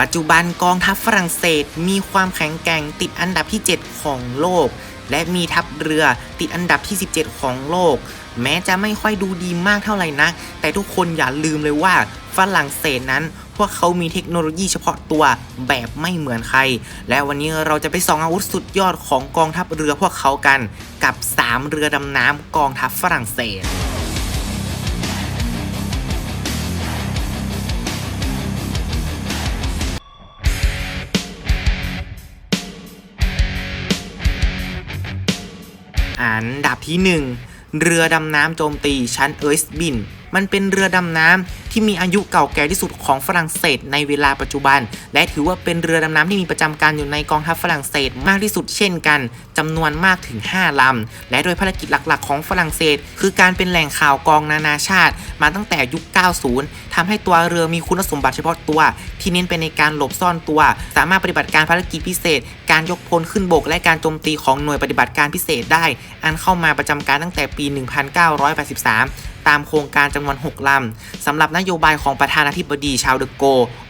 ปัจจุบันกองทัพฝรั่งเศสมีความแข็งแกร่งติดอันดับที่ 7 ของโลก และมีทัพเรือติดอันดับที่ 17 ของโลก แม้จะไม่ค่อยดูดีมากเท่าไหร่นัก แต่ทุกคนอย่าลืมเลยว่าฝรั่งเศสนั้น พวกเขามีเทคโนโลยีเฉพาะตัวแบบไม่เหมือนใคร และวันนี้เราจะไปส่องอาวุธสุดยอดของกองทัพเรือพวกเขากัน กับ 3 เรือดำน้ำกองทัพฝรั่งเศส อันดับที่ 1 เรือดำน้ำโจมตีชั้นเอิร์สบิน มันเป็นเรือดำน้ำ ที่มีอายุเก่าแก่ที่สุดของฝรั่งเศสในเวลาปัจจุบัน และถือว่าเป็นเรือดำน้ำที่มีประจำการอยู่ในกองทัพฝรั่งเศสมากที่สุดเช่นกันจำนวนมากถึง 5ลำ และโดยภารกิจหลักๆ ของฝรั่งเศส คือการเป็นแหล่งข่าวกองนานาชาติ มาตั้งแต่ยุค 90ทำให้ตัวเรือมีคุณสมบัติเฉพาะตัว ที่เน้นไปในการหลบซ่อนตัว สามารถปฏิบัติการภารกิจพิเศษ การยกพลขึ้นบก และการโจมตีของหน่วยปฏิบัติการพิเศษได้ อันเข้ามาประจำการตั้งแต่ปี 1983 ตามโครงการจำนวน 6 ลำสำหรับนโยบายของประธานาธิบดีชาวเดโก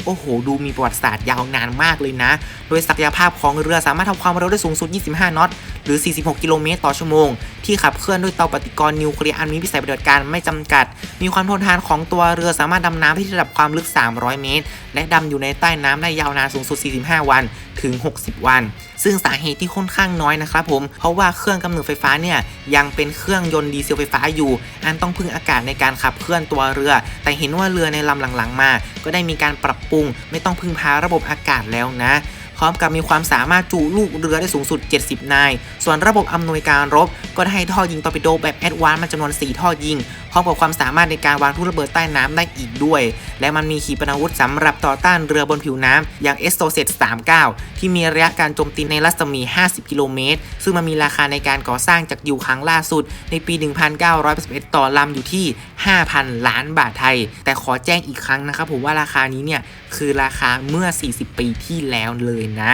โอ้โห ดูมีประวัติศาสตร์ยาวนานมากเลยนะ โดยศักยภาพของเรือสามารถทำความเร็วได้สูงสุด 25 น็อต หรือ 46 กิโลเมตรต่อชั่วโมง ที่ขับเคลื่อนด้วยเตาปฏิกรณ์นิวเคลียร์อันมีวิสัยปฏิบัติการไม่จำกัด มีความทนทานของตัวเรือสามารถดำน้ำที่ระดับความลึก 300 เมตร และดำอยู่ในใต้น้ำได้ยาวนานสูงสุด 45 วันถึง 60 วัน ซึ่งสาเหตุที่ค่อนข้างน้อยนะครับผม เพราะว่าเครื่องกำเนิดไฟฟ้าเนี่ยยังเป็นเครื่องยนต์ดีเซลไฟฟ้าอยู่ อันต้องพึ่งอากาศในการขับเคลื่อนตัวเรือ แต่เห็นว่าเรือในลำหลังๆมา ก็ได้มีการปรับปรุงไม่ต้องพึ่งพาระบบอากาศแล้วนะ พร้อมกับมีความสามารถจุลูกเรือได้สูงสุด 70 นาย ส่วนระบบอำนวยการรบ ก็ได้ให้ท่อยิงตอร์ปิโดแบบแอดวานซ์มาจำนวน 4 ท่อยิง ร้อมกับความสามารถในการวางทุกระเบิดใต้น้ำได้อีกด้วย และมันมีขีปนาวุธสำหรับต่อต้านเรือบนผิวน้ำอย่าง s o s e t 39 ที่มีระยะการโจมตีในรัศมี 50 กิโลเมตร ซึ่งมันมีราคาในการก่อสร้างจากอยู่ครั้งล่าสุด ในปี 1981 ต่อลำอยู่ที่ 5,000 ล้านบาทไทย แต่ขอแจ้งอีกครั้งนะครับผมว่าราคานี้เนี่ยคือราคาเมื่อ 40 ปีที่แล้วเลยนะ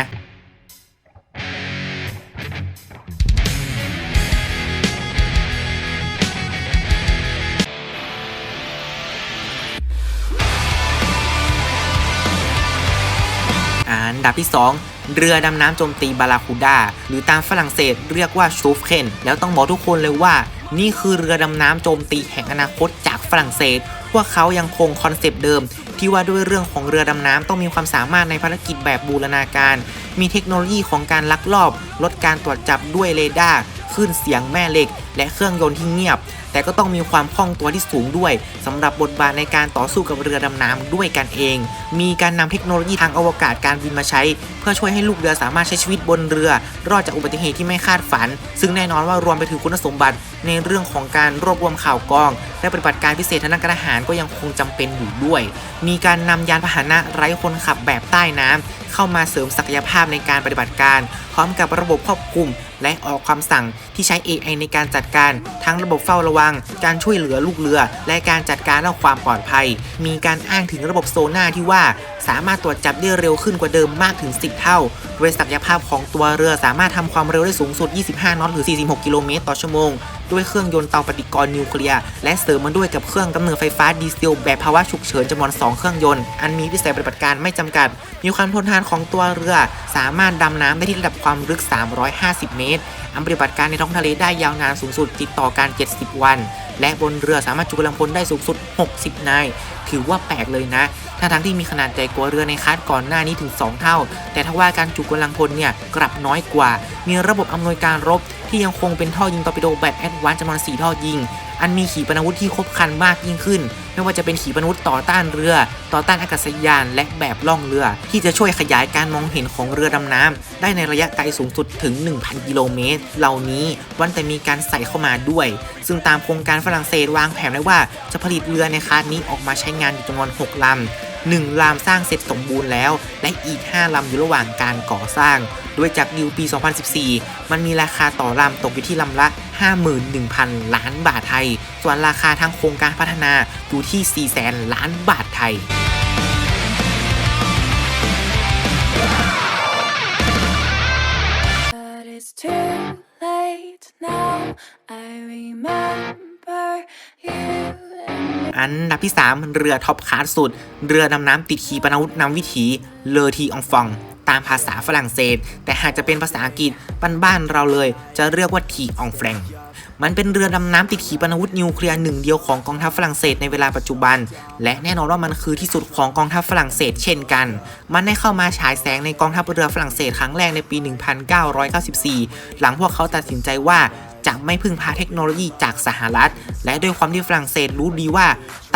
ดับที่ 2 เรือดำน้ำโจมตีบาราคูด้าหรือตามฝรั่งเศสเรียกว่าชูฟเคนแล้วต้องบอกทุกคนเลยว่า นี่คือเรือดำน้ำโจมตีแห่งอนาคตจากฝรั่งเศส พวกเขายังคงคอนเซปต์เดิม ที่ว่าด้วยเรื่องของเรือดำน้ำต้องมีความสามารถในภารกิจแบบบูรณาการ มีเทคโนโลยีของการลักลอบ ลดการตรวจจับด้วยเรดาร์ คลื่นเสียงแม่เหล็ก และเครื่องยนต์ที่เงียบ แต่ก็ต้องมีความคล่องตัวที่สูงด้วยสำหรับบทบาทในการต่อสู้กับเรือดำน้ำด้วยกันเอง มีการนำเทคโนโลยีทางอวกาศการบินมาใช้ เพื่อช่วยให้ลูกเรือสามารถใช้ชีวิตบนเรือ รอดจากอุบัติเหตุที่ไม่คาดฝัน ซึ่งแน่นอนว่ารวมไปถึงคุณสมบัติ ในเรื่องของการรวบรวมข่าวกรอง และปฏิบัติการพิเศษทางด้านการทหารก็ยังคงจำเป็นอยู่ด้วย มีการนำยานพาหนะไร้คนขับแบบใต้น้ำเข้ามาเสริมศักยภาพในการปฏิบัติการ พร้อมกับระบบควบคุม และออกคำสั่งที่ใช้ AI ในการจัดการ ทั้งระบบเฝ้าระวัง การช่วยเหลือลูกเรือ และการจัดการเรื่องความปลอดภัย มีการอ้างถึงระบบโซน่าที่ว่า สามารถตรวจจับได้เร็วขึ้นกว่าเดิมมากถึง 10 เท่า โดยศักยภาพของตัวเรือสามารถทำความเร็วได้สูงสุด 25 นอตหรือ 46 กิโลเมตรต่อชั่วโมงด้วยเครื่องยนต์เตาปฏิกรณ์นิวเคลียร์และเสริมมาด้วยกับเครื่องกำเนิดไฟฟ้าดีเซลแบบภาวะฉุกเฉินจำนวน 2 เครื่องยนต์ อันมีวิสัยปฏิบัติการไม่จำกัด มีความทนทานของตัวเรือ สามารถดำน้ำได้ที่ระดับความลึก 350 เมตรอันปฏิบัติการในท้องทะเลได้ยาวนานสูงสุดติดต่อกัน 70 วัน และบนเรือสามารถจุกำลังพลได้สูงสุด 60 นาย ถือว่าแปลกเลยนะทั้งทั้งที่มีขนาดใหญ่กว่าเรือในคาดก่อนหน้านี้ถึง 2 เท่า แต่ถ้าว่าการจุกำลังพลเนี่ยกลับน้อยกว่า มีระบบอำนวยการรบที่ยังคงเป็นท่อยิงตอร์ปิโดแบบแอดวานซ์จำนวน 4 ท่อยิง อันมีขีปนาวุธที่ครบครันมากยิ่งขึ้น ไม่ว่าจะเป็นขีปนาวุธต่อต้านเรือ ต่อต้านอากาศยานและแบบล่องเรือ ที่จะช่วยขยายการมองเห็นของเรือดำน้ำได้ในระยะไกลสูงสุดถึง 1,000 กิโลเมตร เหล่านี้วันแต่มีการใส่เข้ามาด้วย ซึ่งตามโครงการฝรั่งเศสวางแผนไว้ว่าจะผลิตเรือในคาสนี้ออกมาใช้งานอยู่จำนวน 6ลำ 1ลำสร้างเสร็จสมบูรณ์แล้ว และอีก 5ลำอยู่ระหว่างการก่อสร้าง โดยจากดิวปี 2014 มันมีราคาต่อลำตกอยู่ที่ลำละ 51,000 ล้านบาทไทย ส่วนราคาทางโครงการพัฒนาอยู่ที่ 400,000ล้านบาทไทย อันดับที่ 3 เรือท็อปคลาสสุด เรือดำน้ำติดขีปนาวุธนำวิถีเลอทีองฟอง ตามภาษาฝรั่งเศส แต่หากจะเป็นภาษาอังกฤษบ้านๆเราเลย จะเรียกว่าทีองแฟรงมันเป็นเรือดำน้ำติดขีปนาวุธนิวเคลียร์หนึ่งเดียวของกองทัพฝรั่งเศสในเวลาปัจจุบัน และแน่นอนว่ามันคือที่สุดของกองทัพฝรั่งเศสเช่นกัน มันได้เข้ามาฉายแสงในกองทัพเรือฝรั่งเศสครั้งแรกในปี 1994 หลังพวกเขาตัดสินใจว่า จะไม่พึ่งพาเทคโนโลยีจากสหรัฐ และด้วยความที่ฝรั่งเศสรู้ดีว่า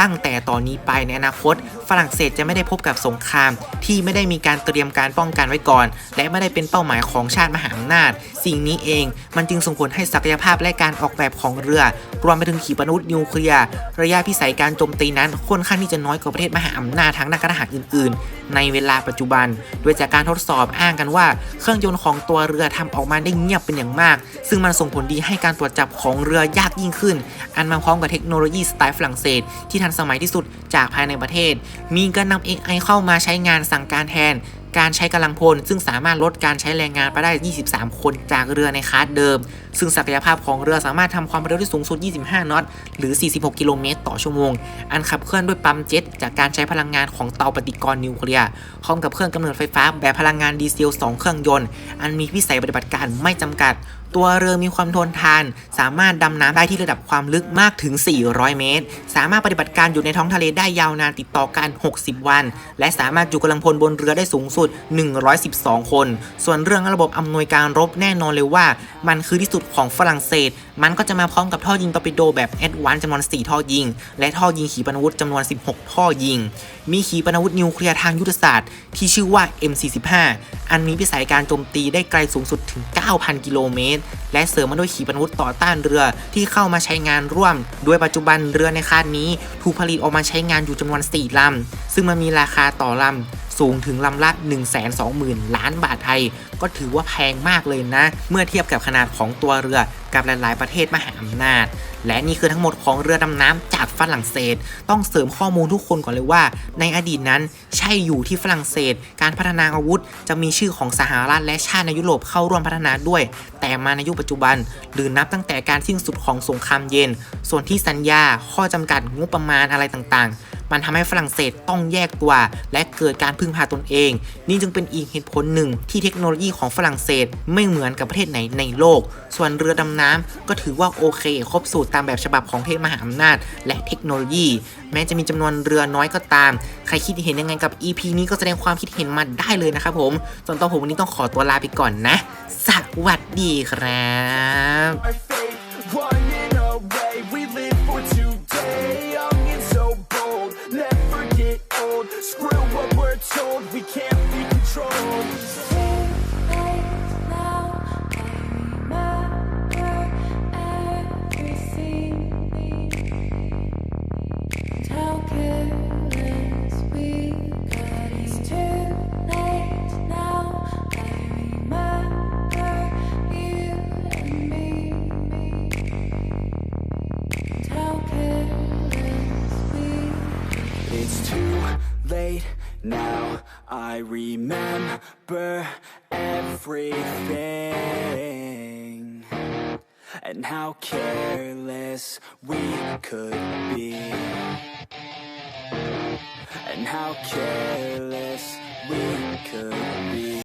ตั้งแต่ตอนนี้ไปในอนาคต ฝรั่งเศสจะไม่ได้พบกับสงคราม ที่ไม่ได้มีการเตรียมการป้องกันไว้ก่อน และไม่ได้เป็นเป้าหมายของชาติมหาอำนาจ สิ่งนี้เองมันจึงส่งผลให้ศักยภาพและการออกแบบของเรือ รวมไปถึงขีปนาวุธนิวเคลียร์ระยะพิสัยการโจมตีนั้นค่อนข้างที่จะน้อยกว่าประเทศมหาอำนาจทางด้านการทหารอื่น ๆ ในเวลาปัจจุบัน โดยจากการทดสอบอ้างกันว่า เครื่องยนต์ของตัวเรือทำออกมาได้เงียบเป็นอย่างมาก ซึ่งมันส่งผลดีให้การตรวจจับของเรือยากยิ่งขึ้น อันมาพร้อมกับเทคโนโลยีสไตล์ฝรั่งเศสที่ทนสมัยที่สุดจากภายในประเทศ มีการนำ AI เข้ามาใช้งานสั่งการแทน การใช้กำลังพล ซึ่งสามารถลดการใช้แรงงานไปได้ 23 คนจากเรือในคลาสเดิม ซึ่งศักยภาพของเรือสามารถทำความเร็วได้สูงสุด 25 นอต หรือ 46 กิโลเมตรต่อชั่วโมง อันขับเคลื่อนด้วยปั๊มเจ็ตจากการใช้พลังงานของเตาปฏิกรณ์นิวเคลียร์ พร้อมกับเครื่องกำเนิดไฟฟ้าแบบพลังงานดีเซล 2 เครื่องยนต์ อันมีวิสัยปฏิบัติการไม่จำกัด ตัวเรือมีความทนทาน สามารถดำน้ำได้ที่ระดับความลึกมากถึง 400 เมตร สามารถปฏิบัติการอยู่ในท้องทะเลได้ยาวนานติดต่อกัน 60 วัน และสามารถอยู่กำลังพลบนเรือได้สูงสุด 112 คน ส่วนเรื่องระบบอำนวยการรบแน่นอนเลยว่า มันคือที่สุดของฝรั่งเศส มันก็จะมาพร้อมกับท่อยิงตอร์ปิโดแบบแอดวานซ์จำนวน 4 ท่อยิง และท่อยิงขีปนาวุธจำนวน 16 ท่อยิง มีขีปนาวุธนิวเคลียร์ทางยุทธศาสตร์ที่ชื่อว่า M45 อันมีวิสัยการโจมตีได้ไกลสูงสุดถึง 9,000 กิโลเมตร และเสริมมาด้วยขีปนาวุธต่อต้านเรือที่เข้ามาใช้งานร่วม โดยปัจจุบันเรือในคาดนี้ถูกผลิตออกมาใช้งานอยู่จำนวน 4ลำซึ่งมันมีราคาต่อลำ สูงถึงลำละ 120,000 ล้านบาทไทย ก็ถือว่าแพงมากเลยนะ เมื่อเทียบกับขนาดของตัวเรือกับหลาย ๆ ประเทศมหาอำนาจ และนี่คือทั้งหมดของเรือดำน้ำจากฝรั่งเศส ต้องเสริมข้อมูลทุกคนก่อนเลยว่า ในอดีตนั้นใช่อยู่ที่ฝรั่งเศส การพัฒนาอาวุธ จะมีชื่อของสหรัฐและชาติในยุโรปเข้าร่วมพัฒนาด้วย แต่มาในยุคปัจจุบัน หรือนับตั้งแต่การสิ้นสุดของสงครามเย็น ส่วนที่สัญญา ข้อจำกัดงบประมาณอะไรต่าง ๆ มันทำให้ฝรั่งเศสต้องแยกตัว และเกิดการพึ่งพาตนเอง นี่จึงเป็นอีกเหตุผลหนึ่งที่เทคโนโลยีของฝรั่งเศสไม่เหมือนกับประเทศไหนในโลก ส่วนเรือดำน้ำก็ถือว่าโอเค ครบสูตรตามแบบฉบับของเทพมหาอำนาจ และเทคโนโลยี แม้จะมีจำนวนเรือน้อยก็ตาม ใครคิดเห็นยังไงกับ EP นี้ก็แสดงความคิดเห็นมาได้เลยนะครับผมส่วนตัวผมวันนี้ต้องขอตัวลาไปก่อนนะ สวัสดีครับ Screw remember everything. And how careless we could be. And how careless we could be.